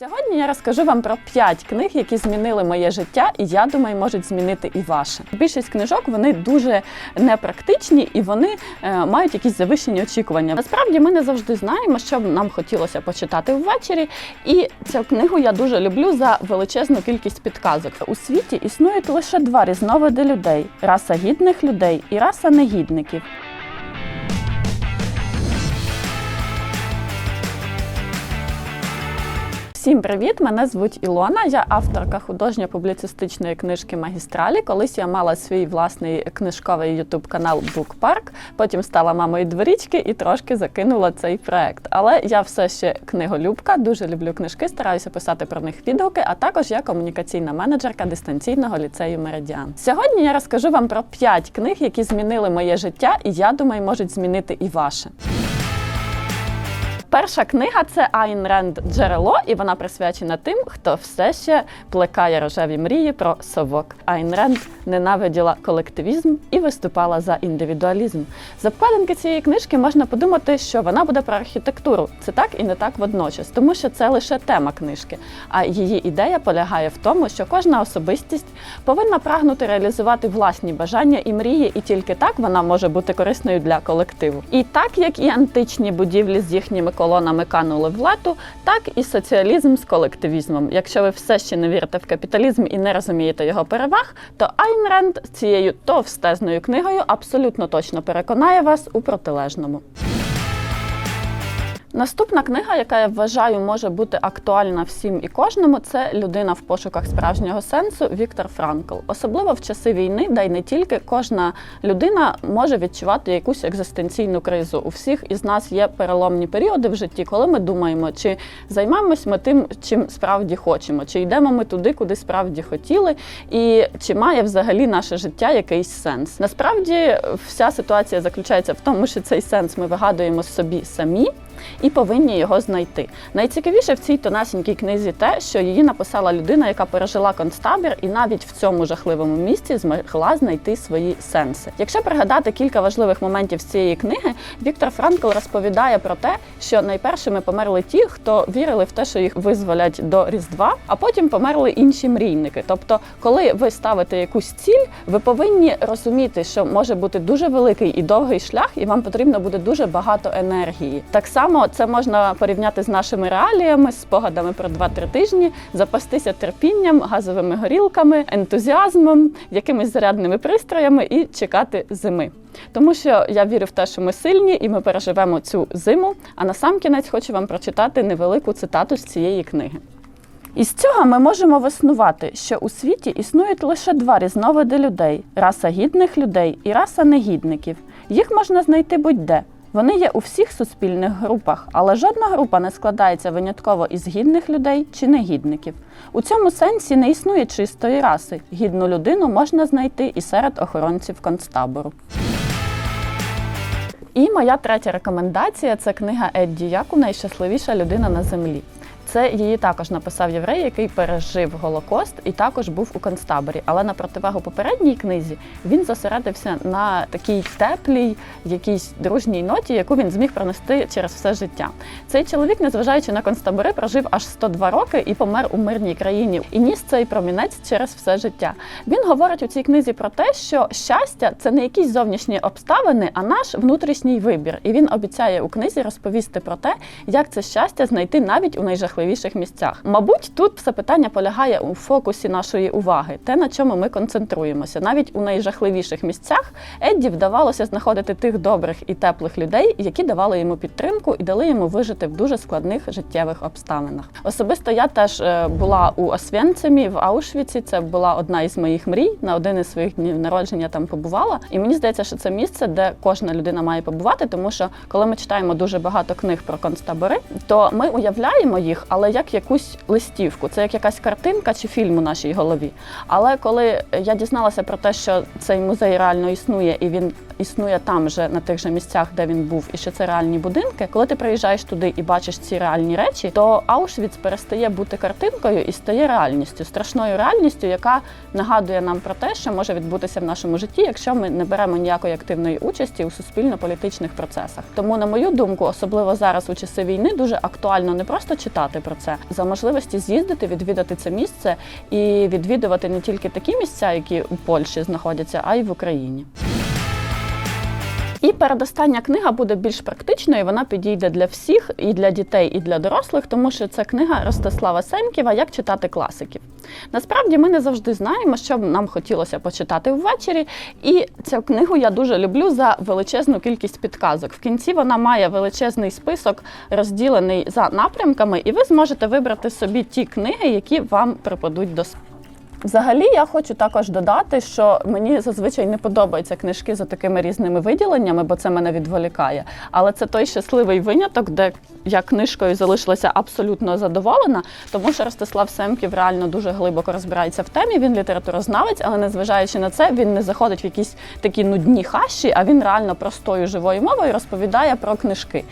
Сьогодні я розкажу вам про 5 книг, які змінили моє життя, і я думаю, можуть змінити і ваше. Більшість книжок вони дуже непрактичні і вони е, мають якісь завищені очікування. Насправді ми не завжди знаємо, що нам хотілося почитати ввечері. І цю книгу я дуже люблю за величезну кількість підказок. У світі існують лише два різновиди людей: раса гідних людей і раса негідників. Всім привіт! Мене звуть Ілона. Я авторка художньо-публіцистичної книжки Магістралі. Колись я мала свій власний книжковий ютуб канал Bookpark, Потім стала мамою дворічки і трошки закинула цей проект. Але я все ще книголюбка, дуже люблю книжки, стараюся писати про них відгуки. А також я комунікаційна менеджерка дистанційного ліцею Меридіан. Сьогодні я розкажу вам про 5 книг, які змінили моє життя, і я думаю, можуть змінити і ваше. Перша книга це Айн Ренд Джерело, і вона присвячена тим, хто все ще плекає рожеві мрії про совок. Айн Ренд ненавиділа колективізм і виступала за індивідуалізм. З обкладинки цієї книжки можна подумати, що вона буде про архітектуру. Це так і не так водночас, тому що це лише тема книжки. А її ідея полягає в тому, що кожна особистість повинна прагнути реалізувати власні бажання і мрії, і тільки так вона може бути корисною для колективу. І так як і античні будівлі з їхніми колонами канули в лету, так і соціалізм з колективізмом. Якщо ви все ще не вірите в капіталізм і не розумієте його переваг, то Айн Ренд цією товстезною книгою абсолютно точно переконає вас у протилежному. Наступна книга, яка я вважаю може бути актуальна всім і кожному, це людина в пошуках справжнього сенсу Віктор Франкл. Особливо в часи війни, де й не тільки кожна людина може відчувати якусь екзистенційну кризу. У всіх із нас є переломні періоди в житті, коли ми думаємо, чи займаємось ми тим, чим справді хочемо, чи йдемо ми туди, куди справді хотіли, і чи має взагалі наше життя якийсь сенс. Насправді, вся ситуація заключається в тому, що цей сенс ми вигадуємо собі самі і повинні його знайти. Найцікавіше в цій тонасінькій книзі те, що її написала людина, яка пережила концтабір, і навіть в цьому жахливому місці змогла знайти свої сенси. Якщо пригадати кілька важливих моментів з цієї книги, Віктор Франкл розповідає про те, що найпершими померли ті, хто вірили в те, що їх визволять до Різдва, а потім померли інші мрійники. Тобто, коли ви ставите якусь ціль, ви повинні розуміти, що може бути дуже великий і довгий шлях, і вам потрібно буде дуже багато енергії. Так само це можна порівняти з нашими реаліями, з спогадами про 2-3 тижні, запастися терпінням, газовими горілками, ентузіазмом, якимись зарядними пристроями і чекати зими. Тому що я вірю в те, що ми сильні і ми переживемо цю зиму. А на сам кінець хочу вам прочитати невелику цитату з цієї книги. Із цього ми можемо виснувати, що у світі існують лише два різновиди людей: раса гідних людей і раса негідників. Їх можна знайти будь-де. Вони є у всіх суспільних групах, але жодна група не складається винятково із гідних людей чи негідників. У цьому сенсі не існує чистої раси. Гідну людину можна знайти і серед охоронців концтабору. І моя третя рекомендація це книга Едді Яку Найщасливіша людина на землі. Це її також написав єврей, який пережив Голокост і також був у концтаборі. Але на противагу попередній книзі він зосередився на такій теплій, якійсь дружній ноті, яку він зміг пронести через все життя. Цей чоловік, незважаючи на концтабори, прожив аж 102 роки і помер у мирній країні. І ніс цей промінець через все життя. Він говорить у цій книзі про те, що щастя це не якісь зовнішні обставини, а наш внутрішній вибір. І він обіцяє у книзі розповісти про те, як це щастя знайти навіть у найжахливіших найважливіших місцях. Мабуть, тут все питання полягає у фокусі нашої уваги, те, на чому ми концентруємося. Навіть у найжахливіших місцях Едді вдавалося знаходити тих добрих і теплих людей, які давали йому підтримку і дали йому вижити в дуже складних життєвих обставинах. Особисто я теж е, була у Освенцимі в Аушвіці. Це була одна із моїх мрій. На один із своїх днів народження там побувала. І мені здається, що це місце, де кожна людина має побувати, тому що коли ми читаємо дуже багато книг про концтабори, то ми уявляємо їх але як якусь листівку. Це як якась картинка чи фільм у нашій голові. Але коли я дізналася про те, що цей музей реально існує і він існує там же на тих же місцях, де він був, і що це реальні будинки. Коли ти приїжджаєш туди і бачиш ці реальні речі, то Аушвіц перестає бути картинкою і стає реальністю, страшною реальністю, яка нагадує нам про те, що може відбутися в нашому житті, якщо ми не беремо ніякої активної участі у суспільно-політичних процесах. Тому, на мою думку, особливо зараз у часи війни, дуже актуально не просто читати про це, за можливості з'їздити, відвідати це місце і відвідувати не тільки такі місця, які у Польщі знаходяться, а й в Україні. І передостання книга буде більш практичною. Вона підійде для всіх, і для дітей, і для дорослих, тому що це книга Ростислава Семківа Як читати класиків. Насправді ми не завжди знаємо, що нам хотілося почитати ввечері. І цю книгу я дуже люблю за величезну кількість підказок. В кінці вона має величезний список, розділений за напрямками, і ви зможете вибрати собі ті книги, які вам припадуть до смаку. Взагалі, я хочу також додати, що мені зазвичай не подобаються книжки за такими різними виділеннями, бо це мене відволікає. Але це той щасливий виняток, де я книжкою залишилася абсолютно задоволена, тому що Ростислав Семків реально дуже глибоко розбирається в темі. Він літературознавець, але незважаючи на це, він не заходить в якісь такі нудні хащі, а він реально простою живою мовою розповідає про книжки.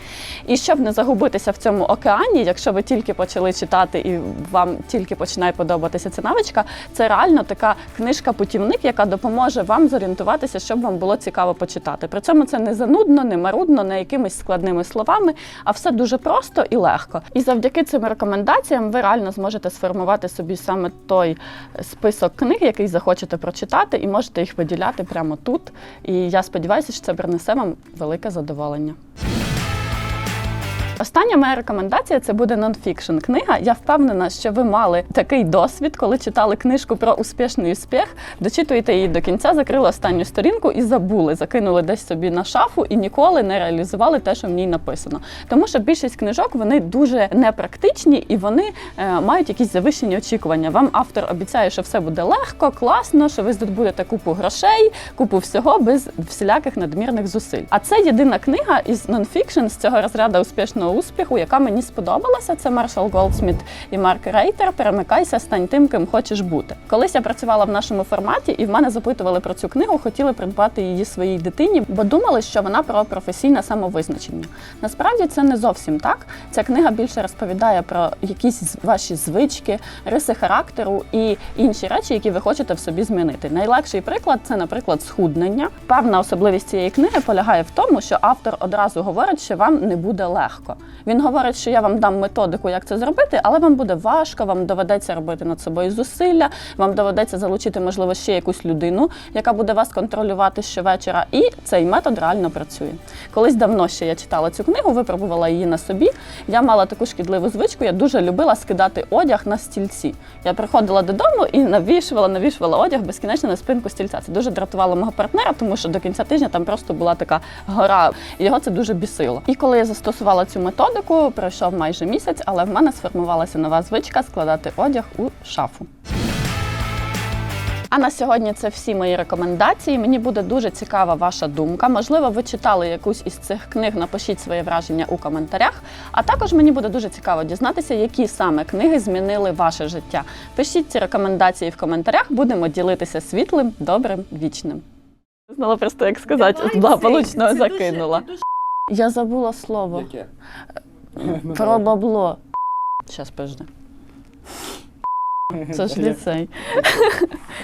І щоб не загубитися в цьому океані, якщо ви тільки почали читати і вам тільки починає подобатися ця навичка, це реально така книжка-путівник, яка допоможе вам зорієнтуватися, щоб вам було цікаво почитати. При цьому це не занудно, не марудно, не якимись складними словами, а все дуже просто і легко. І завдяки цим рекомендаціям ви реально зможете сформувати собі саме той список книг, який захочете прочитати, і можете їх виділяти прямо тут. І я сподіваюся, що це принесе вам велике задоволення. Остання моя рекомендація це буде нонфікшн книга. Я впевнена, що ви мали такий досвід, коли читали книжку про успішний успіх, дочитуєте її до кінця, закрили останню сторінку і забули, закинули десь собі на шафу і ніколи не реалізували те, що в ній написано. Тому що більшість книжок вони дуже непрактичні і вони е, мають якісь завищені очікування. Вам автор обіцяє, що все буде легко, класно, що ви здобудете купу грошей, купу всього без всіляких надмірних зусиль. А це єдина книга із нонфікшн з цього розряду успішного успіху, яка мені сподобалася. Це Маршал Голдсміт і Марк Рейтер. Перемикайся, стань тим, ким хочеш бути. Колись я працювала в нашому форматі, і в мене запитували про цю книгу, хотіли придбати її своїй дитині, бо думали, що вона про професійне самовизначення. Насправді це не зовсім так. Ця книга більше розповідає про якісь ваші звички, риси характеру і інші речі, які ви хочете в собі змінити. Найлегший приклад це, наприклад, схуднення. Певна особливість цієї книги полягає в тому, що автор одразу говорить, що вам не буде легко. Він говорить, що я вам дам методику, як це зробити, але вам буде важко, вам доведеться робити над собою зусилля, вам доведеться залучити, можливо, ще якусь людину, яка буде вас контролювати щовечора. І цей метод реально працює. Колись давно ще я читала цю книгу, випробувала її на собі. Я мала таку шкідливу звичку, я дуже любила скидати одяг на стільці. Я приходила додому і навішувала, навішувала одяг безкінечно на спинку стільця. Це дуже дратувало мого партнера, тому що до кінця тижня там просто була така гора, його це дуже бісило. І коли я застосувала цю методику, пройшов майже місяць, але в мене сформувалася нова звичка складати одяг у шафу. А на сьогодні це всі мої рекомендації. Мені буде дуже цікава ваша думка. Можливо, ви читали якусь із цих книг. Напишіть своє враження у коментарях. А також мені буде дуже цікаво дізнатися, які саме книги змінили ваше життя. Пишіть ці рекомендації в коментарях. Будемо ділитися світлим, добрим, вічним. Знала просто, як сказати, дуже- закинула. Я забула слово Яке? про бабло. Щас пожди. Це ж ліцей.